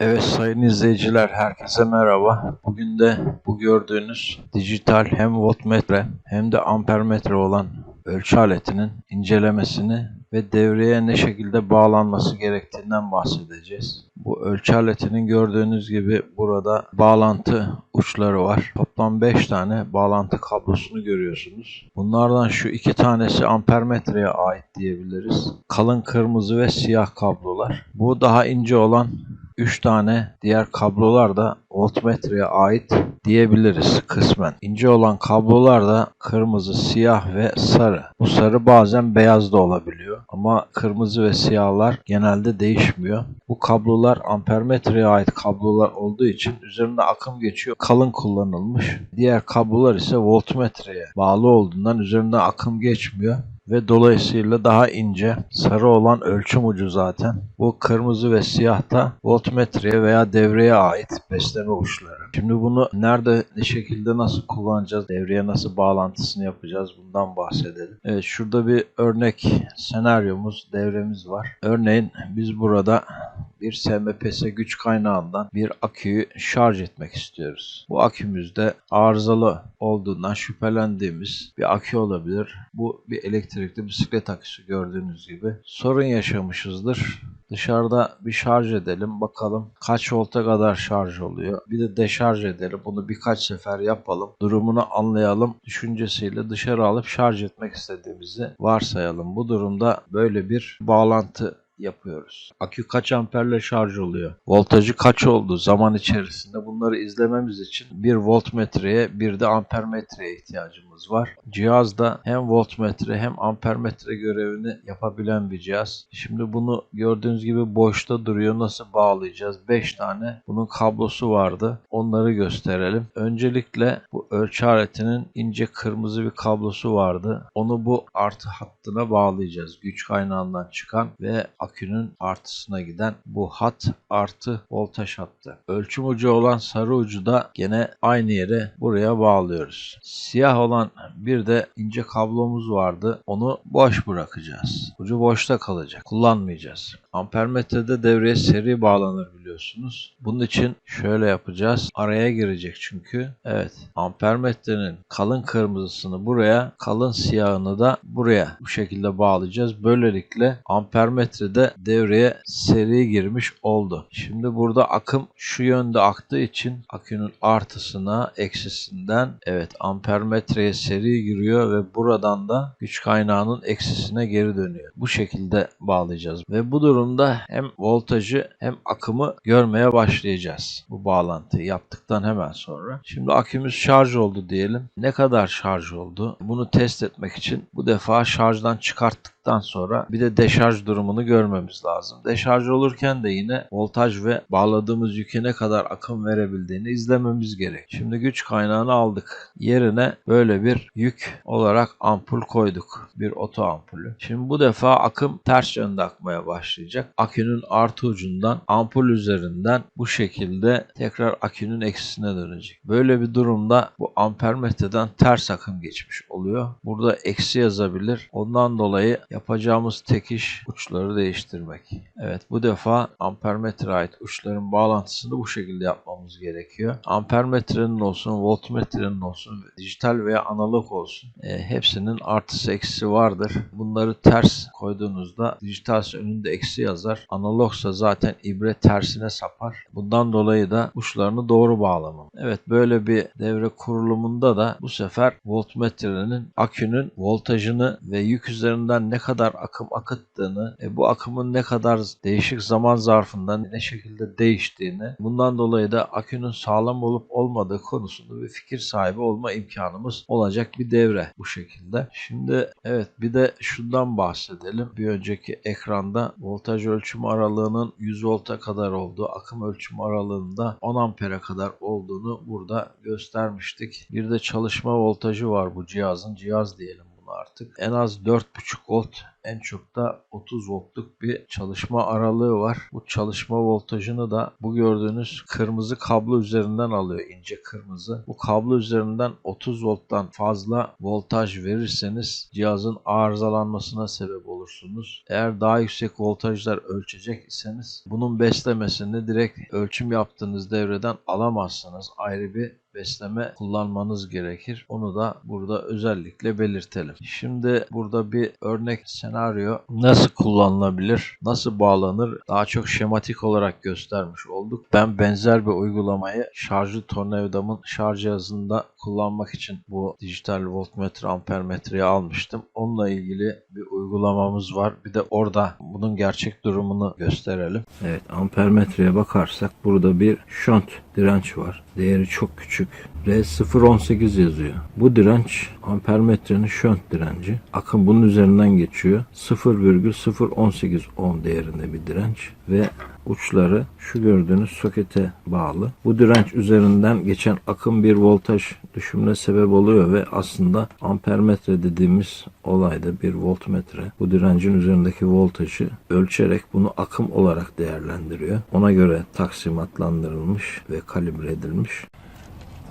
Evet sayın izleyiciler herkese merhaba. Bugün de bu gördüğünüz dijital hem voltmetre hem de ampermetre olan ölçü aletinin incelemesini ve devreye ne şekilde bağlanması gerektiğinden bahsedeceğiz. Bu ölçü aletinin gördüğünüz gibi burada bağlantı uçları var. Toplam 5 tane bağlantı kablosunu görüyorsunuz. Bunlardan şu iki tanesi ampermetreye ait diyebiliriz. Kalın kırmızı ve siyah kablolar. Bu daha ince olan 3 tane diğer kablolar da voltmetreye ait diyebiliriz kısmen. İnce olan kablolar da kırmızı, siyah ve sarı. Bu sarı bazen beyaz da olabiliyor ama kırmızı ve siyahlar genelde değişmiyor. Bu kablolar ampermetreye ait kablolar olduğu için üzerinde akım geçiyor. Kalın kullanılmış. Diğer kablolar ise voltmetreye bağlı olduğundan üzerinde akım geçmiyor ve dolayısıyla daha ince. Sarı olan ölçüm ucu zaten. Bu kırmızı ve siyah da voltmetreye veya devreye ait besleme uçları. Şimdi bunu nerede, ne şekilde nasıl kullanacağız, devreye nasıl bağlantısını yapacağız bundan bahsedelim. Evet şurada bir örnek senaryomuz, devremiz var. Örneğin biz burada bir SMPS güç kaynağından bir aküyü şarj etmek istiyoruz. Bu akümüzde arızalı olduğundan şüphelendiğimiz bir akü olabilir. Bu bir elektrikli bisiklet aküsü gördüğünüz gibi. Sorun yaşamışızdır. Dışarıda bir şarj edelim bakalım kaç volta kadar şarj oluyor. Bir de deşarj edelim. Bunu birkaç sefer yapalım. Durumunu anlayalım. Düşüncesiyle dışarı alıp şarj etmek istediğimizi varsayalım. Bu durumda böyle bir bağlantı yapıyoruz. Akü kaç amperle şarj oluyor? Voltajı kaç oldu zaman içerisinde? Bunları izlememiz için bir voltmetreye bir de ampermetreye ihtiyacımız var. Cihazda hem voltmetre hem ampermetre görevini yapabilen bir cihaz. Şimdi bunu gördüğünüz gibi boşta duruyor. Nasıl bağlayacağız? 5 tane bunun kablosu vardı. Onları gösterelim. Öncelikle bu ölçü aletinin ince kırmızı bir kablosu vardı. Onu bu artı hattına bağlayacağız. Güç kaynağından çıkan ve akünün artısına giden bu hat artı voltaj hattı. Ölçüm ucu olan sarı ucu da gene aynı yere buraya bağlıyoruz. Siyah olan bir de ince kablomuz vardı. Onu boş bırakacağız. Ucu boşta kalacak. Kullanmayacağız. Ampermetrede devreye seri bağlanır biliyorsunuz. Bunun için şöyle yapacağız. Araya girecek çünkü. Evet. Ampermetrenin kalın kırmızısını buraya, kalın siyahını da buraya bu şekilde bağlayacağız. Böylelikle ampermetrede devreye seri girmiş oldu. Şimdi burada akım şu yönde aktığı için akünün artısına, eksisinden evet ampermetreye seri giriyor ve buradan da güç kaynağının eksisine geri dönüyor. Bu şekilde bağlayacağız. Ve bu durumda hem voltajı hem akımı görmeye başlayacağız. Bu bağlantıyı yaptıktan hemen sonra. Şimdi akümüz şarj oldu diyelim. Ne kadar şarj oldu? Bunu test etmek için bu defa şarjdan çıkarttık sonra bir de deşarj durumunu görmemiz lazım. Deşarj olurken de yine voltaj ve bağladığımız yüke ne kadar akım verebildiğini izlememiz gerek. Şimdi güç kaynağını aldık. Yerine böyle bir yük olarak ampul koyduk. Bir oto ampulü. Şimdi bu defa akım ters yönde akmaya başlayacak. Akünün artı ucundan ampul üzerinden bu şekilde tekrar akünün eksisine dönecek. Böyle bir durumda bu ampermetreden ters akım geçmiş oluyor. Burada eksi yazabilir. Ondan dolayı yapacağımız tek iş uçları değiştirmek. Evet bu defa ampermetre ait uçların bağlantısını bu şekilde yapmamız gerekiyor. Ampermetrenin olsun, voltmetrenin olsun, dijital veya analog olsun e, hepsinin artısı eksisi vardır. Bunları ters koyduğunuzda dijital önünde eksi yazar. Analogsa zaten ibre tersine sapar. Bundan dolayı da uçlarını doğru bağlamam. Evet böyle bir devre kurulumunda da bu sefer voltmetrenin akünün voltajını ve yük üzerinden ne kadar akım akıttığını, e, bu akımın ne kadar değişik zaman zarfında ne şekilde değiştiğini, bundan dolayı da akünün sağlam olup olmadığı konusunda bir fikir sahibi olma imkanımız olacak bir devre bu şekilde. Şimdi evet bir de şundan bahsedelim. Bir önceki ekranda voltaj ölçüm aralığının 100 volta kadar olduğu, akım ölçüm aralığında 10 ampere kadar olduğunu burada göstermiştik. Bir de çalışma voltajı var bu cihazın. Cihaz diyelim artık. En az 4.5 volt en çok da 30 voltluk bir çalışma aralığı var. Bu çalışma voltajını da bu gördüğünüz kırmızı kablo üzerinden alıyor. ince kırmızı. Bu kablo üzerinden 30 volttan fazla voltaj verirseniz cihazın arızalanmasına sebep olursunuz. Eğer daha yüksek voltajlar ölçecek iseniz bunun beslemesini direkt ölçüm yaptığınız devreden alamazsınız. Ayrı bir besleme kullanmanız gerekir. Onu da burada özellikle belirtelim. Şimdi burada bir örnek senaryo nasıl kullanılabilir, nasıl bağlanır daha çok şematik olarak göstermiş olduk. Ben benzer bir uygulamayı şarjlı tornavidamın şarj cihazında kullanmak için bu dijital voltmetre ampermetreyi almıştım. Onunla ilgili bir uygulamamız var. Bir de orada bunun gerçek durumunu gösterelim. Evet ampermetreye bakarsak burada bir şont direnç var. Değeri çok küçük. R018 yazıyor. Bu direnç ampermetrenin şönt direnci. Akım bunun üzerinden geçiyor. 0,018 ohm değerinde bir direnç ve uçları şu gördüğünüz sokete bağlı. Bu direnç üzerinden geçen akım bir voltaj düşümüne sebep oluyor ve aslında ampermetre dediğimiz olayda bir voltmetre bu direncin üzerindeki voltajı ölçerek bunu akım olarak değerlendiriyor. Ona göre taksimatlandırılmış ve kalibre edilmiş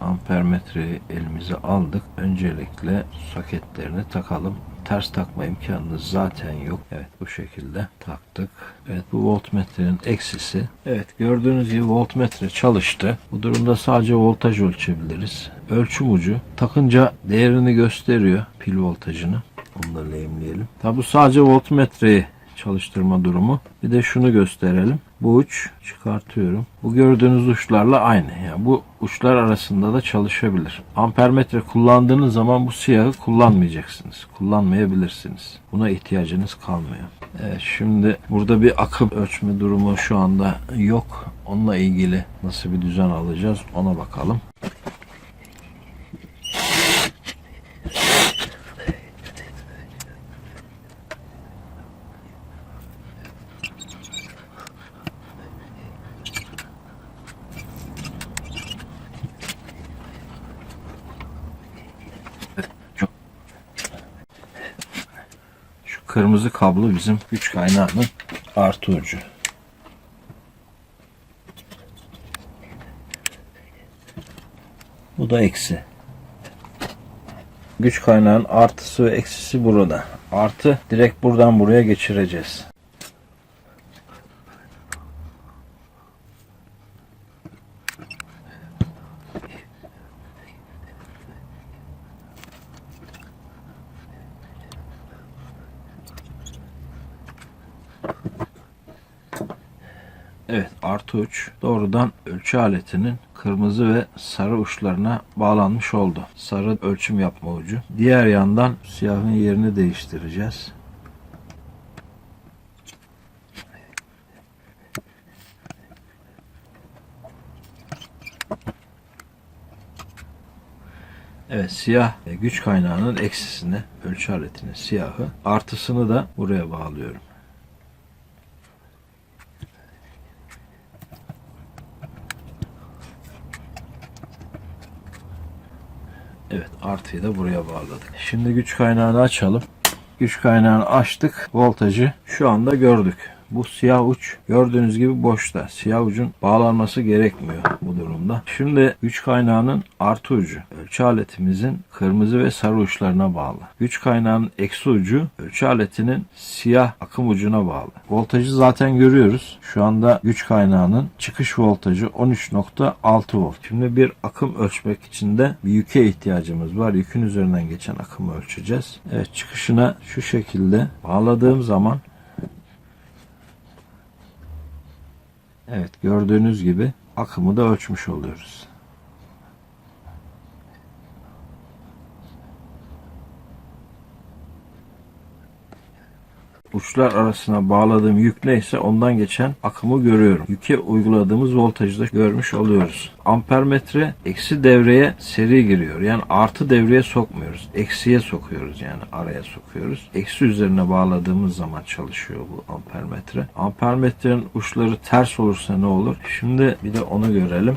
ampermetreyi elimize aldık. Öncelikle soketlerini takalım. Ters takma imkanınız zaten yok. Evet bu şekilde taktık. Evet bu voltmetrenin eksisi. Evet gördüğünüz gibi voltmetre çalıştı. Bu durumda sadece voltaj ölçebiliriz. Ölçüm ucu takınca değerini gösteriyor pil voltajını. Onu da lehimleyelim. Tabi bu sadece voltmetreyi çalıştırma durumu. Bir de şunu gösterelim. Bu uç çıkartıyorum. Bu gördüğünüz uçlarla aynı. Yani bu uçlar arasında da çalışabilir. Ampermetre kullandığınız zaman bu siyahı kullanmayacaksınız. Kullanmayabilirsiniz. Buna ihtiyacınız kalmıyor. Evet, şimdi burada bir akım ölçme durumu şu anda yok. Onunla ilgili nasıl bir düzen alacağız ona bakalım. Şu- Şu kırmızı kablo bizim güç kaynağının artı ucu. Bu da eksi. Güç kaynağının artısı ve eksisi burada. Artı direkt buradan buraya geçireceğiz. Evet artı uç doğrudan ölçü aletinin kırmızı ve sarı uçlarına bağlanmış oldu. Sarı ölçüm yapma ucu. Diğer yandan siyahın yerini değiştireceğiz. Evet siyah güç kaynağının eksisini ölçü aletinin siyahı artısını da buraya bağlıyorum. Evet artıyı da buraya bağladık. Şimdi güç kaynağını açalım. Güç kaynağını açtık. Voltajı şu anda gördük. Bu siyah uç gördüğünüz gibi boşta. Siyah ucun bağlanması gerekmiyor bu durumda. Şimdi güç kaynağının artı ucu ölçü aletimizin kırmızı ve sarı uçlarına bağlı. Güç kaynağının eksi ucu ölçü aletinin siyah akım ucuna bağlı. Voltajı zaten görüyoruz. Şu anda güç kaynağının çıkış voltajı 13.6 volt. Şimdi bir akım ölçmek için de bir yüke ihtiyacımız var. Yükün üzerinden geçen akımı ölçeceğiz. Evet çıkışına şu şekilde bağladığım zaman Evet gördüğünüz gibi akımı da ölçmüş oluyoruz. Uçlar arasına bağladığım yük neyse ondan geçen akımı görüyorum. Yüke uyguladığımız voltajı da görmüş oluyoruz. Ampermetre eksi devreye seri giriyor. Yani artı devreye sokmuyoruz. Eksiye sokuyoruz yani araya sokuyoruz. Eksi üzerine bağladığımız zaman çalışıyor bu ampermetre. Ampermetrenin uçları ters olursa ne olur? Şimdi bir de onu görelim.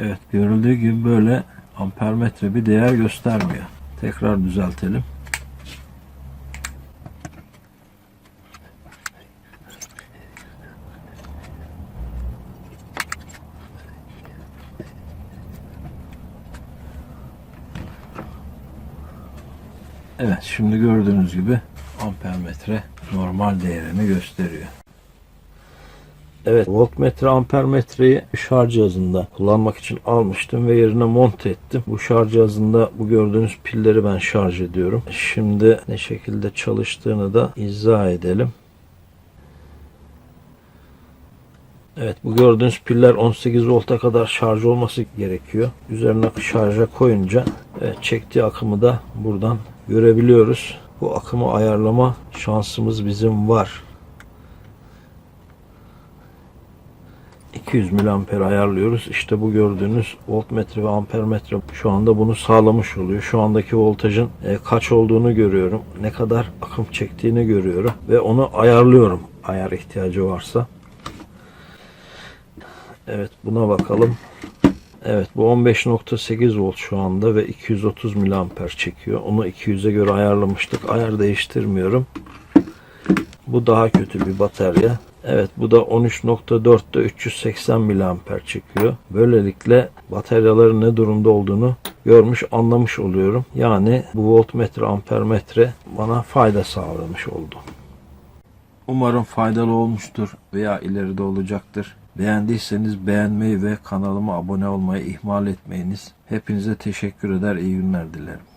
Evet görüldüğü gibi böyle ampermetre bir değer göstermiyor. Tekrar düzeltelim. Evet şimdi gördüğünüz gibi ampermetre normal değerini gösteriyor. Evet voltmetre ampermetreyi şarj cihazında kullanmak için almıştım ve yerine monte ettim. Bu şarj cihazında bu gördüğünüz pilleri ben şarj ediyorum. Şimdi ne şekilde çalıştığını da izah edelim. Evet bu gördüğünüz piller 18 volta kadar şarj olması gerekiyor. Üzerine şarja koyunca evet, çektiği akımı da buradan görebiliyoruz. Bu akımı ayarlama şansımız bizim var. 200 miliamper ayarlıyoruz. İşte bu gördüğünüz voltmetre ve ampermetre şu anda bunu sağlamış oluyor. Şu andaki voltajın e, kaç olduğunu görüyorum. Ne kadar akım çektiğini görüyorum ve onu ayarlıyorum ayar ihtiyacı varsa. Evet buna bakalım. Evet bu 15.8 volt şu anda ve 230 miliamper çekiyor. Onu 200'e göre ayarlamıştık. Ayar değiştirmiyorum. Bu daha kötü bir batarya. Evet bu da 13.4'te 380 miliamper çekiyor. Böylelikle bataryaların ne durumda olduğunu görmüş anlamış oluyorum. Yani bu voltmetre ampermetre bana fayda sağlamış oldu. Umarım faydalı olmuştur veya ileride olacaktır. Beğendiyseniz beğenmeyi ve kanalıma abone olmayı ihmal etmeyiniz. Hepinize teşekkür eder, iyi günler dilerim.